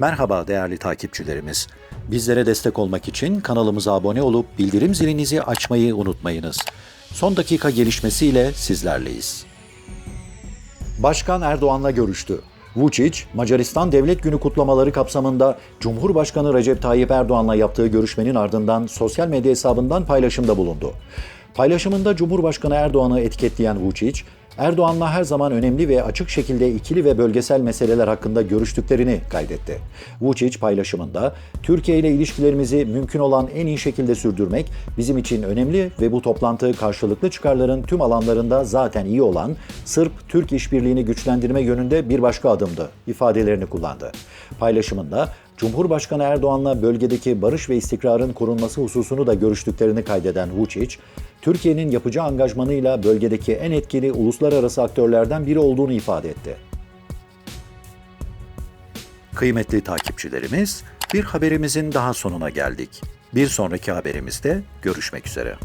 Merhaba değerli takipçilerimiz. Bizlere destek olmak için kanalımıza abone olup bildirim zilinizi açmayı unutmayınız. Son dakika gelişmesiyle sizlerleyiz. Başkan Erdoğan'la görüştü. Vučić, Macaristan Devlet Günü kutlamaları kapsamında Cumhurbaşkanı Recep Tayyip Erdoğan'la yaptığı görüşmenin ardından sosyal medya hesabından paylaşımda bulundu. Paylaşımında Cumhurbaşkanı Erdoğan'ı etiketleyen Vučić, Erdoğan'la her zaman önemli ve açık şekilde ikili ve bölgesel meseleler hakkında görüştüklerini kaydetti. Vučić paylaşımında, Türkiye ile ilişkilerimizi mümkün olan en iyi şekilde sürdürmek bizim için önemli ve bu toplantı karşılıklı çıkarların tüm alanlarında zaten iyi olan Sırp-Türk işbirliğini güçlendirme yönünde bir başka adımdı ifadelerini kullandı. Paylaşımında Cumhurbaşkanı Erdoğan'la bölgedeki barış ve istikrarın korunması hususunu da görüştüklerini kaydeden Vučić, Türkiye'nin yapacağı angajmanıyla bölgedeki en etkili uluslararası aktörlerden biri olduğunu ifade etti. Kıymetli takipçilerimiz, bir haberimizin daha sonuna geldik. Bir sonraki haberimizde görüşmek üzere.